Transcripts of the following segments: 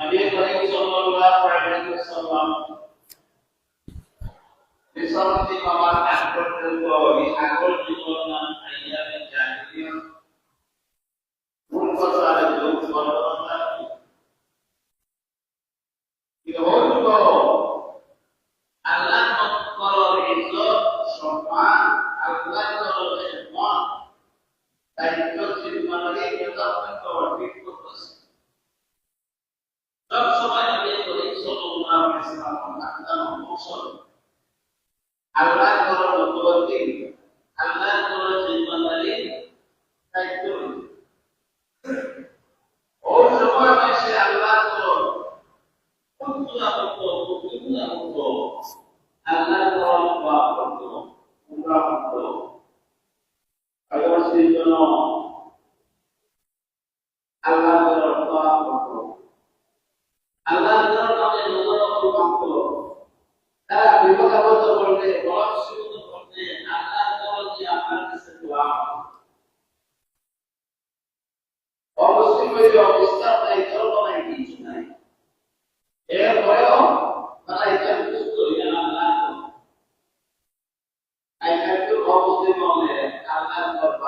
Nabi Karim sallallahu alaihi wasallam বিসর্তি পাওয়ার আগ পর্যন্ত এই আগর জীবন নাম আইয়ামে জাহিলিয়া পূর্বসারে যোগ বর্তমান বিহত আল্লাহ তরফ ইজ্জত, সম্মান আল্লাহ তরফের মন, দায়িত্ব funciona. A verdade,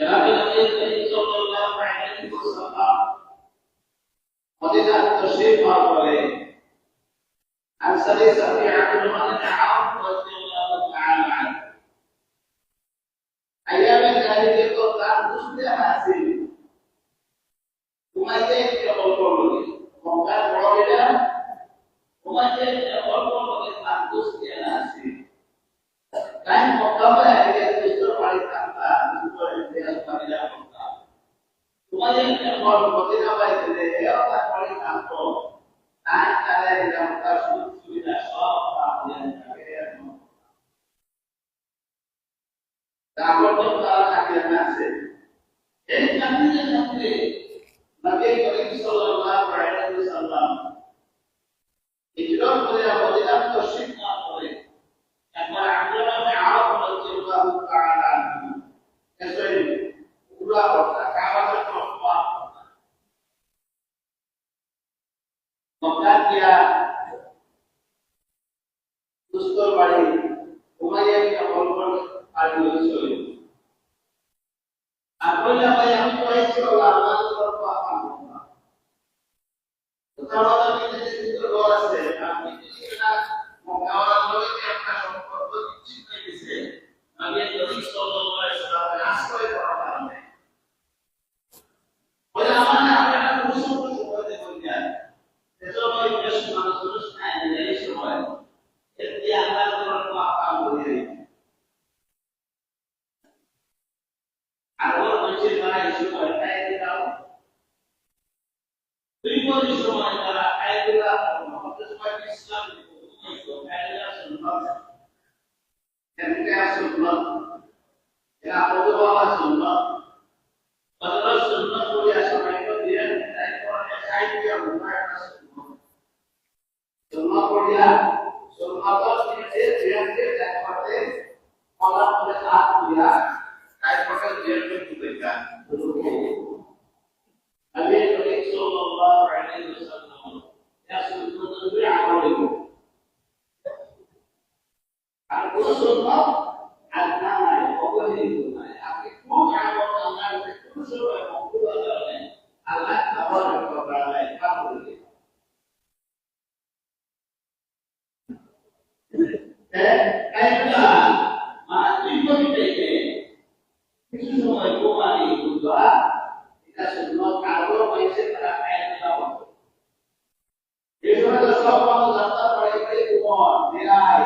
جاء إلى النبي صلى الله عليه وسلم مدينة تشريف مرة عن سبيل سبيع بن مالك عوف رضي الله تعالى عنه أيام الجاهلية القرآن تشبه حاسين وما زين يقول وقال رجلا وما زين يقول القرآن تشبه حاسين كان مقام أهل উত্তর বাড়ি উমাইয়াকে অল্পন আর নিয়ে চলে أقول بيان قريش والأعمال ترفع عنهما. وترى من تجد الغرسة أن تجد مكاوى الله في أحد شخص قد تجد نفسه. أبي النبي صلى الله عليه وسلم Summa Korea, Summa Korea, Summa Korea, Summa Korea, নাই।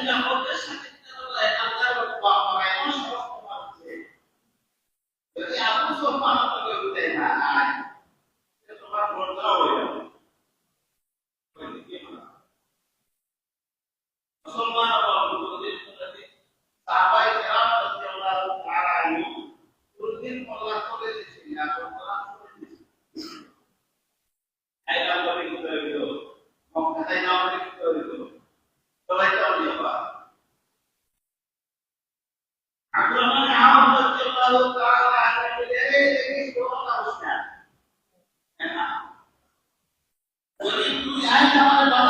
in the Holy Spirit. and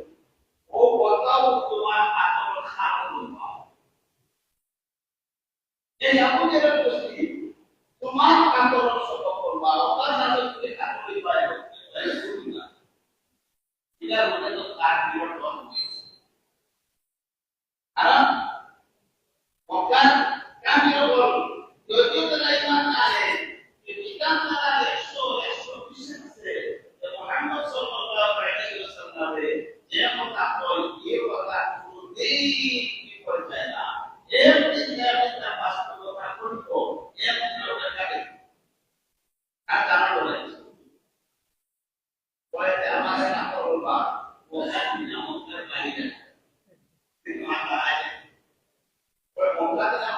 我我到处都安排好了，你也不用担心。¿verdad?